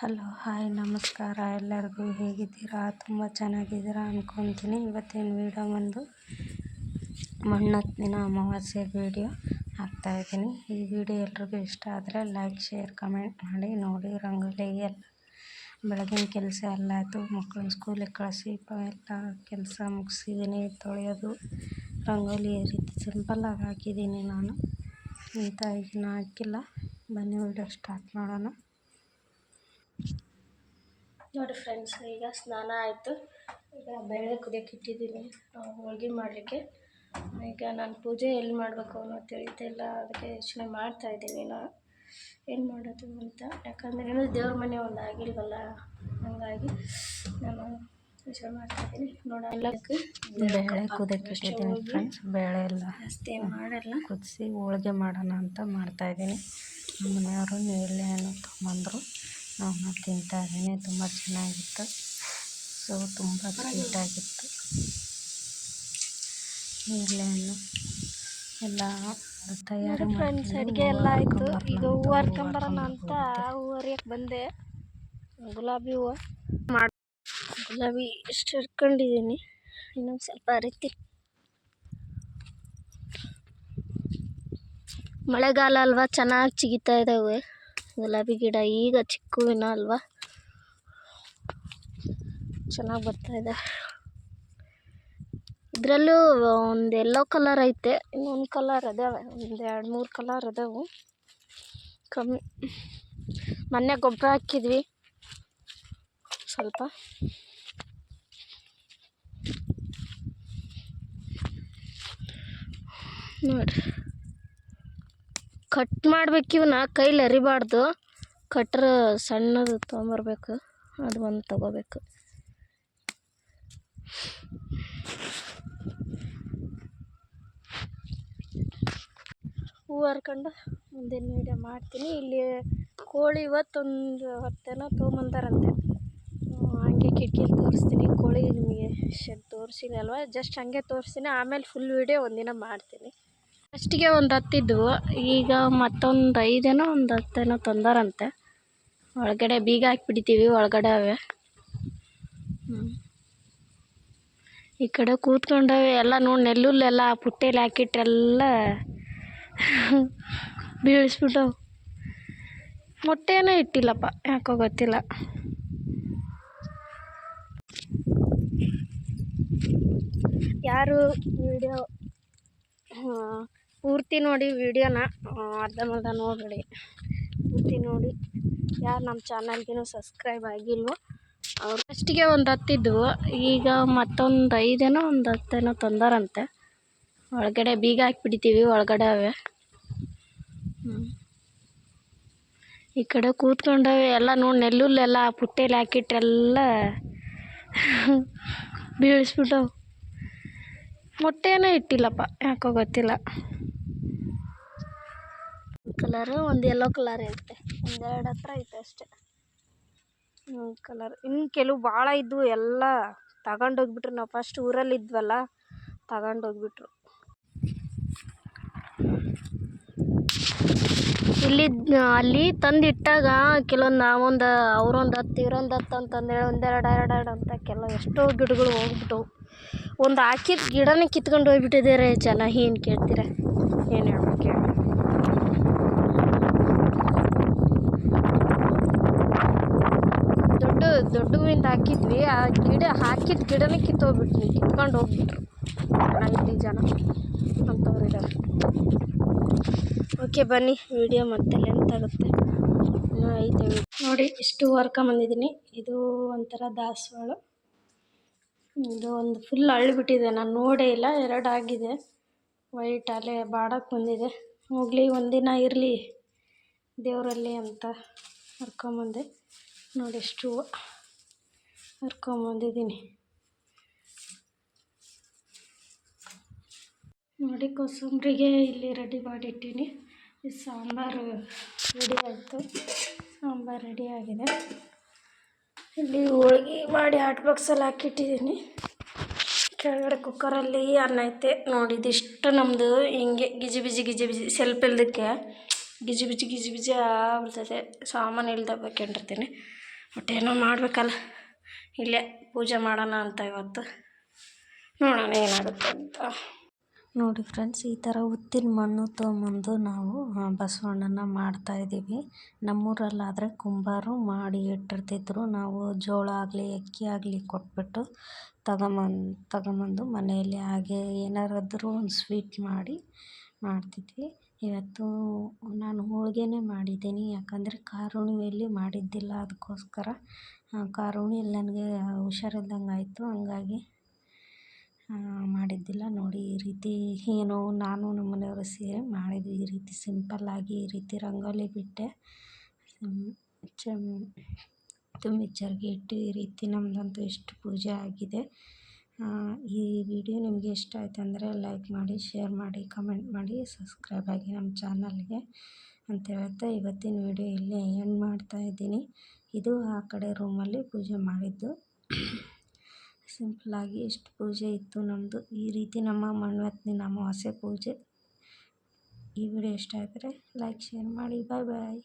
Hello, hi, ನಮಸ್ಕಾರ. ಎಲ್ಲರಿಗೂ ಹೇಗಿದ್ದೀರಾ? ತುಂಬ ಚೆನ್ನಾಗಿದ್ದೀರಾ ಅಂದ್ಕೊತೀನಿ ಇವತ್ತಿನ ವೀಡಿಯೋ ಬಂದು? ಮಣ್ಣತ್ತಿನ ಅಮಾವಾಸ್ಯೆ ವೀಡಿಯೋ ಹಾಕ್ತಾಯಿದ್ದೀನಿ ಈ ವಿಡಿಯೋ ಎಲ್ರಿಗೂ ಇಷ್ಟ ಆದರೆ ಲೈಕ್, ಶೇರ್, ಕಮೆಂಟ್ ಮಾಡಿ. ನೋಡಿ, ರಂಗೋಲಿ ಎಲ್ಲ. ಬೆಳಗಿನ ಕೆಲಸ ಎಲ್ಲ ಆಯಿತು. ಮಕ್ಕಳನ್ನ ಸ್ಕೂಲಿಗೆ ಕಳಿಸಿ ಎಲ್ಲ ಕೆಲಸ ಮುಗಿಸಿದ್ದೀನಿ ತೊಳೆಯೋದು, ರಂಗೋಲಿ ರೀತಿ ಸಿಂಪಲ್ಲಾಗಿ ಹಾಕಿದ್ದೀನಿ ನಾನು. ಇಂಥ ಇದನ್ನ ಹಾಕಿಲ್ಲ. ಬನ್ನಿ ವಿಡಿಯೋ ಸ್ಟಾರ್ಟ್ ಮಾಡೋಣ ನೋಡಿ ಫ್ರೆಂಡ್ಸ್ ಈಗ ಸ್ನಾನ ಆಯಿತು. ಈಗ ಬೇಳೆ ಕುದಿಯೋಕೆ ಇಟ್ಟಿದ್ದೀನಿ. ಹೋಳ್ಗೆ ಮಾಡಲಿಕ್ಕೆ. ಈಗ ನಾನು ಪೂಜೆ ಎಲ್ಲಿ ಮಾಡಬೇಕು ಅನ್ನೋ ತಿಳಿತಿಲ್ಲ ಅದಕ್ಕೆ ಯೋಚನೆ ಮಾಡ್ತಾಯಿದ್ದೀನಿ ನಾನು. ಏನು ಮಾಡೋದು ಅಂತ. ಯಾಕಂದ್ರೆ ಏನೋ ದೇವ್ರ ಮನೆ ಒಂದು ಆಗಿಲ್ವಲ್ಲ? ಹಾಗಾಗಿ ನಾನು ಯೋಚನೆ ಮಾಡ್ತಾಯಿದ್ದೀನಿ ನೋಡೋಣ. ಎಲ್ಲಕ್ಕೆ ಬೇಳೆ ಕುದಿಯೋಕೆ ಇಟ್ಟಿದ್ದೀನಿ ಫ್ರೆಂಡ್ಸ್. ಬೇಳೆ ಎಲ್ಲ ಜಾಸ್ತಿ ಮಾಡಲ್ಲ. ಕುದಿಸಿ ಹೋಳಿಗೆ ಮಾಡೋಣ ಅಂತ ಮಾಡ್ತಾಯಿದ್ದೀನಿ ನಮ್ಮ ಮನೆಯವರು ನೇರಳೆ ಹಣ್ಣು ತೊಗೊಂಬಂದರು. ನಾನು ತಿಂತಾ ಇದ್ದೀನಿ ತುಂಬ ಚೆನ್ನಾಗಿತ್ತು. ಸೊ ತುಂಬ ಸ್ವೀಟಾಗಿತ್ತು ನೇರಳೆ ಹಣ್ಣು ಎಲ್ಲ ತಯಾರಿ ಫ್ರೆಂಡ್ಸ್ ಅಡುಗೆ ಎಲ್ಲ ಆಯಿತು. ಈಗ ಹೂವು ಹರ್ಕೊಂಬರೋಣ ಅಂತ ಹೂವು ಹರಿಯಕ್ಕೆ ಬಂದೆ. ಗುಲಾಬಿ ಹೂವು ಮಾಡಿ ಗುಲಾಬಿ ಇಷ್ಟು ಹಿಡ್ಕೊಂಡಿದ್ದೀನಿ ಇನ್ನೊಂದು ಸ್ವಲ್ಪ ಹರಿತೀನಿ ಮಳೆಗಾಲ ಅಲ್ವಾ ಚೆನ್ನಾಗಿ ಚಿಗಿತಾ ಇದ್ದಾವೆ ಗುಲಾಬಿ ಗಿಡ ಈಗ ಚಿಕ್ಕ ಹೂವಿನ ಅಲ್ವಾ? ಚೆನ್ನಾಗಿ ಬರ್ತಾ ಇದೆ. ಇದರಲ್ಲೂ ಒಂದು ಎಲ್ಲೋ ಕಲರ್ ಐತೆ. ಇನ್ನೊಂದು ಕಲರ್ ಅದಾವೆ. ಒಂದು ಎರಡು ಮೂರು ಕಲರ್ ಅದಾವೆ. ಕಮ್ಮಿ. ಮೊನ್ನೆ ಗೊಬ್ಬರ ಹಾಕಿದ್ವಿ. ಸ್ವಲ್ಪ. ನೋಡಿ ಕಟ್ ಮಾಡ್ಬೇಕು ಇವನ್ನ ಕೈಲಿ ಅರಿಬಾರ್ದು. ಕಟ್ರ ಸಣ್ಣದು ತೊಗೊಂಬರ್ಬೇಕು. ಅದು ಒಂದು ತಗೋಬೇಕು. ಹೂವು ಹರ್ಕೊಂಡು ಮುಂದಿನ ವೀಡಿಯೋ ಮಾಡ್ತೀನಿ. ಇಲ್ಲಿ ಕೋಳಿ ಇವತ್ತೊಂದು ಹೊತ್ತೇನೋ ತೊಗೊಂಬಂದಾರಂತೆ. ಹಂಗೆ ಕಿಟಕಿಲಿ ತೋರಿಸ್ತೀನಿ. ಕೋಳಿ ನಿಮಗೆ ಶೆಡ್ ತೋರಿಸಿನಲ್ವ ಜಸ್ಟ್ ಹಂಗೆ ತೋರಿಸ್ತೀನಿ. ಆಮೇಲೆ ಫುಲ್ ವೀಡಿಯೋ ಒಂದಿನ ಮಾಡ್ತೀನಿ. ಫಸ್ಟಿಗೆ ಒಂದು ಹತ್ತಿದ್ವು, ಈಗ ಮತ್ತೊಂದು ಐದೇನೋ ಒಂದು ಹತ್ತೇನೋ ತಂದಾರಂತೆ. ಒಳಗಡೆ ಬೀಗ ಹಾಕ್ಬಿಡ್ತೀವಿ ಒಳಗಡೆ ಅವೆ. ಈ ಕಡೆ ಕೂತ್ಕೊಂಡವೆ, ಎಲ್ಲ ನೋಡಿ ನೆಲ್ಲುಲ್ಲೆಲ್ಲ ಪುಟ್ಟೆಲಿ ಹಾಕಿಟ್ರೆಲ್ಲ ಬೀಳಿಸ್ಬಿಟ್ಟವು ಮೊಟ್ಟೆನೇ ಇಟ್ಟಿಲ್ಲಪ್ಪ, ಯಾಕೋ ಗೊತ್ತಿಲ್ಲ. ಯಾರು ವಿಡಿಯೋ ಪೂರ್ತಿ ನೋಡಿ ವಿಡಿಯೋನ ಅರ್ಧಂಬರ್ಧ ನೋಡಬೇಡಿ. ಪೂರ್ತಿ ನೋಡಿ. ಯಾರು ನಮ್ಮ ಚಾನಲ್ಗೇನು ಸಬ್ಸ್ಕ್ರೈಬ್ ಆಗಿಲ್ವೋ, ಅವ್ರು ಫಸ್ಟಿಗೆ ಒಂದು ಹತ್ತಿದ್ವು ಈಗ ಮತ್ತೊಂದು ಐದೇನೋ, ಒಂದು ಹತ್ತೇನೋ ತೊಂದರಂತೆ. ಒಳಗಡೆ ಬೀಗ ಹಾಕಿಬಿಡ್ತೀವಿ, ಒಳಗಡೆ ಅವೆ. ಈ ಕಡೆ ಕೂತ್ಕೊಂಡವೆ, ಎಲ್ಲ ನೋಡಿ ನೆಲ್ಲುಲ್ಲೆಲ್ಲ ಪುಟ್ಟೆಲಿ ಹಾಕಿಟ್ರೆಲ್ಲ ಬೀಳಿಸ್ಬಿಟ್ಟವು. ಮೊಟ್ಟೆನೇ ಇಟ್ಟಿಲ್ಲಪ್ಪ, ಯಾಕೋ ಗೊತ್ತಿಲ್ಲ. ಕಲರು, ಒಂದು ಯೆಲ್ಲೋ ಕಲರ್ ಐತೆ. ಒಂದೆರಡು ಹತ್ರ ಐತೆ ಅಷ್ಟೇ. ಕಲರ್. ಇನ್ನು ಕೆಲವು ಭಾಳ ಇದ್ವು, ಎಲ್ಲ ತಗೊಂಡೋಗ್ಬಿಟ್ರು. ನಾವು ಫಸ್ಟ್ ಊರಲ್ಲಿ ಇದ್ವಲ್ಲ, ತಗೊಂಡೋಗ್ಬಿಟ್ರು. ಇಲ್ಲಿ ಅಲ್ಲಿ ತಂದಿಟ್ಟಾಗ ಕೆಲವೊಂದು ನಾವೊಂದು ಅವರೊಂದು ಹತ್ತು, ಇವರೊಂದು ಹತ್ತು ಅಂತಂದೇಳಿ ಒಂದೆರಡು ಎರಡು ಎರಡು ಅಂತ ಕೆಲವು ಎಷ್ಟೋ ಗಿಡಗಳು ಹೋಗ್ಬಿಟ್ಟವು ಒಂದು ಹಾಕಿದ ಗಿಡನೇ ಕಿತ್ಕೊಂಡು ಹೋಗ್ಬಿಟ್ಟಿದ್ದಾರೆ ಜನ. ಏನು ಕೇಳ್ತೀರ? ಏನು ಹೇಳ್ಬೇಕು? ದೊಡ್ಡ ಹೂವಿಂದ ಹಾಕಿದ್ವಿ. ಆ ಗಿಡ ಹಾಕಿದ ಗಿಡನೇ ಕಿತ್ತೋಗ್ಬಿಟ್ವಿ. ಕಿತ್ಕೊಂಡು ಹೋಗ್ಬಿಟ್ರು. ಐದು ಜನ ಅಂಥವ್ರು ಇದ್ದಾರೆ ಓಕೆ, ಬನ್ನಿ. ವಿಡಿಯೋ ಮತ್ತೆ ಲೆಂತ್ ಆಗುತ್ತೆ. ನೋಡಿ, ಇಷ್ಟು ಹೊರ್ಕೊಂಬಂದಿದ್ದೀನಿ ಇದು ಒಂಥರ ದಾಸವಾಳ. ಇದು ಒಂದು ಫುಲ್ ಅಳ್ಬಿಟ್ಟಿದೆ. ನಾನು ನೋಡೇ ಇಲ್ಲ. ಎರಡಾಗಿದೆ ವೈಟ್ ಅಲೆ ಬಾಡಕ್ಕೆ ಬಂದಿದೆ. ಹೋಗಲಿ, ಒಂದಿನ ಇರಲಿ ದೇವರಲ್ಲಿ ಅಂತ ಹರ್ಕೊಂಬಂದೆ ನೋಡಿ ಎಷ್ಟು ಹರ್ಕೊಂಬಂದಿದ್ದೀನಿ ನೋಡಿ ಕೋಸಂಬರಿಗೆ ಇಲ್ಲಿ ರೆಡಿ ಮಾಡಿಟ್ಟೀನಿ. ಈ ಸಾಂಬಾರು ರೆಡಿ ಆಯಿತು. ಸಾಂಬಾರು ರೆಡಿ ಆಗಿದೆ. ಇಲ್ಲಿ ಹೋಳ್ಗೆ ಮಾಡಿ ಹಾಟ್ ಬಾಕ್ಸಲ್ಲಿ ಹಾಕಿಟ್ಟಿದ್ದೀನಿ ಕೆಳಗಡೆ ಕುಕ್ಕರಲ್ಲಿ ಅನ್ನ ಐತೆ. ನೋಡಿ ಇದಿಷ್ಟು ನಮ್ಮದು ಹಿಂಗೆ ಗಿಜಿ ಬಿಜಿ ಗಿಜಿ ಬಿಜಿ ಸೆಲ್ಪ್ ಇಲ್ದಕ್ಕೆ ಗಿಜಿ ಬಿಜಿ ಗಿಜಿ ಬಿಜಿ ಆಗ್ಬಿಡ್ತೈತೆ ಸಾಮಾನು ಇಲ್ದ ಬೇಕೆಂಡಿರ್ತೀನಿ ಬಟ್ ಏನೋ ಮಾಡಬೇಕಲ್ಲ. ಇಲ್ಲೇ ಪೂಜೆ ಮಾಡೋಣ ಅಂತ ಇವತ್ತು. ನೋಡೋಣ ಏನಾಗುತ್ತೆ ಅಂತ. ನೋಡಿ ಫ್ರೆಂಡ್ಸ್ ಈ ಥರ ಉತ್ತಿನ ಮಣ್ಣು ತೊಗೊಂಬಂದು ನಾವು ಬಸವಣ್ಣನ ಮಾಡ್ತಾಯಿದ್ದೀವಿ ನಮ್ಮೂರಲ್ಲಾದರೆ ಕುಂಬಾರು ಮಾಡಿ ಇಟ್ಟಿರ್ತಿದ್ರು. ನಾವು ಜೋಳ ಆಗಲಿ, ಅಕ್ಕಿ ಆಗಲಿ ಕೊಟ್ಬಿಟ್ಟು ತಗೊಂಬಂದು ತಗೊಂಬಂದು ಮನೆಯಲ್ಲಿ ಹಾಗೆ ಏನಾರಾದರೂ ಒಂದು ಸ್ವೀಟ್ ಮಾಡಿ ಮಾಡ್ತಿದ್ವಿ. ಇವತ್ತು ನಾನು ಹೋಳಿಗೆನೇ ಮಾಡಿದ್ದೀನಿ. ಯಾಕಂದರೆ ಕಾರುಣಿವೆಯಲ್ಲಿ ಮಾಡಿದ್ದಿಲ್ಲ, ಅದಕ್ಕೋಸ್ಕರ. ಕಾರುಣಿಯಲ್ಲಿ ನನಗೆ ಹುಷಾರಿಲ್ದಂಗೆ ಆಯಿತು, ಹಂಗಾಗಿ ಮಾಡಿದ್ದಿಲ್ಲ. ನೋಡಿ, ಈ ರೀತಿ ಏನೋ ನಾನು ನಮ್ಮ ಮನೆಯವರು ಸೇರಿ ಮಾಡಿದ್ವಿ. ಈ ರೀತಿ ಸಿಂಪಲ್ಲಾಗಿ ಈ ರೀತಿ ರಂಗೋಲಿ ಬಿಟ್ಟೆ. ತುಂಬಿ ಎಚ್ಚರಿಕೆ ಇಟ್ಟು ಈ ರೀತಿ ನಮ್ಮದಂತೂ ಎಷ್ಟು ಪೂಜೆ ಆಗಿದೆ. ಈ ವಿಡಿಯೋ ನಿಮಗೆ ಇಷ್ಟ ಆಯ್ತು ಅಂದರೆ ಲೈಕ್ ಮಾಡಿ, ಶೇರ್ ಮಾಡಿ, ಕಮೆಂಟ್ ಮಾಡಿ, ಸಬ್ಸ್ಕ್ರೈಬ್ ಆಗಿ ನಮ್ಮ ಚಾನಲ್ಗೆ. ಅಂತ ಹೇಳ್ತಾ ಇವತ್ತಿನ ವಿಡಿಯೋ ಇಲ್ಲೇ ಎಂಡ್ ಮಾಡ್ತಾ ಇದ್ದೀನಿ. ಇದು ಆ ಕಡೆ ರೂಮಲ್ಲಿ ಪೂಜೆ ಮಾಡಿದ್ದು. ಸಿಂಪಲ್ಲಾಗಿ ಇಷ್ಟು ಪೂಜೆ ಇತ್ತು ನಮ್ಮದು ಈ ರೀತಿ ನಮ್ಮ ಮಣ್ವತ್ನಿನ ಅಮಾವಾಸ್ಯೆ ಪೂಜೆ. ಈ ವಿಡಿಯೋ ಇಷ್ಟ ಆದರೆ ಲೈಕ್ ಶೇರ್ ಮಾಡಿ. ಬಾಯ್ ಬಾಯ್